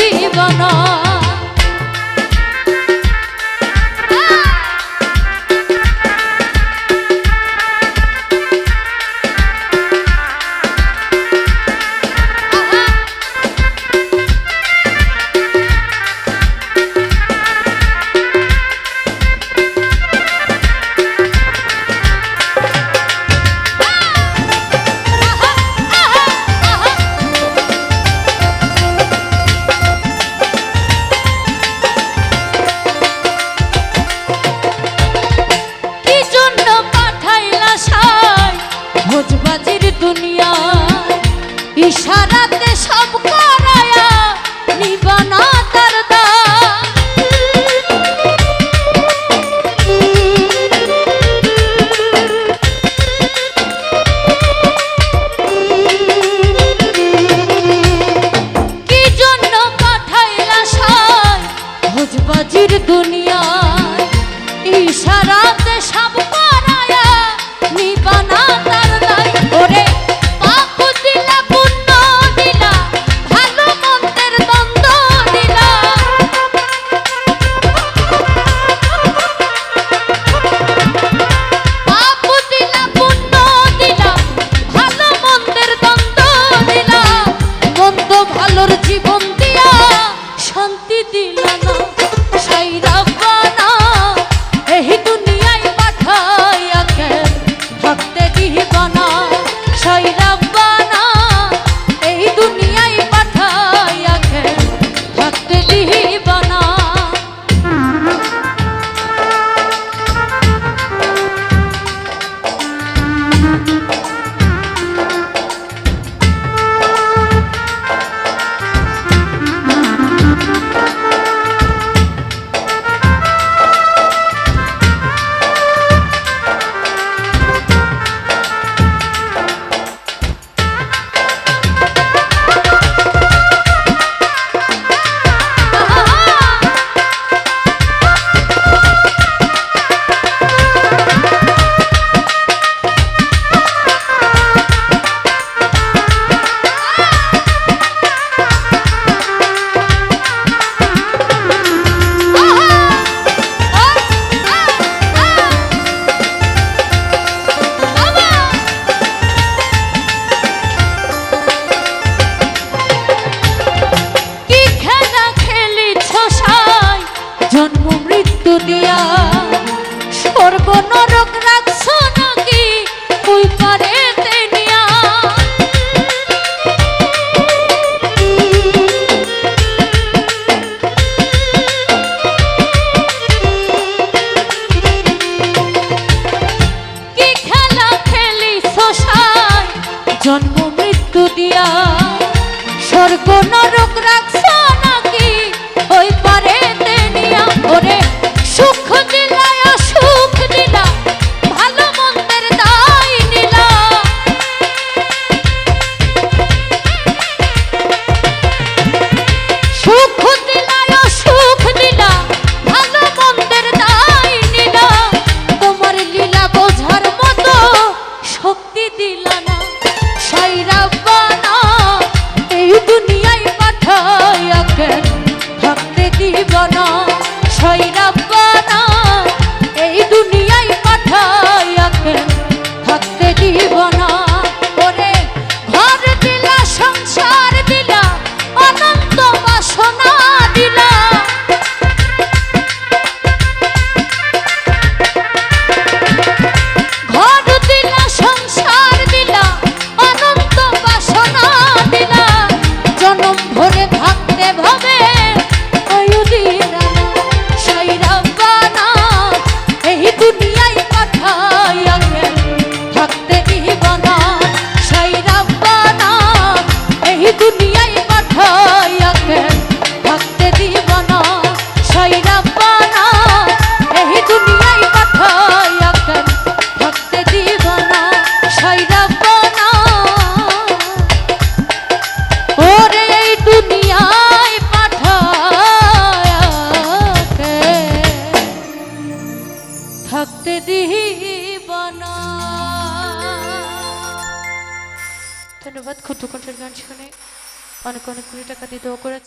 জীবনা জন্ম, মৃত্যু দিয়া। স্বর্গ নরক রাখছ নাকি ওই পারে জন্ম, মৃত্যু দিয়া। স্বর্গ নরক রাখ দিলা না। সাইরা বানা এই দুনিয়ায় পাঠাইয়া কেন? ওরে ভাগ্য হতে দিব না ধন্যবাদ ক্ষুদ্র কণ্ঠের গান শুনে। অনেক অনেক কুড়ি টাকা দিয়ে দোয়া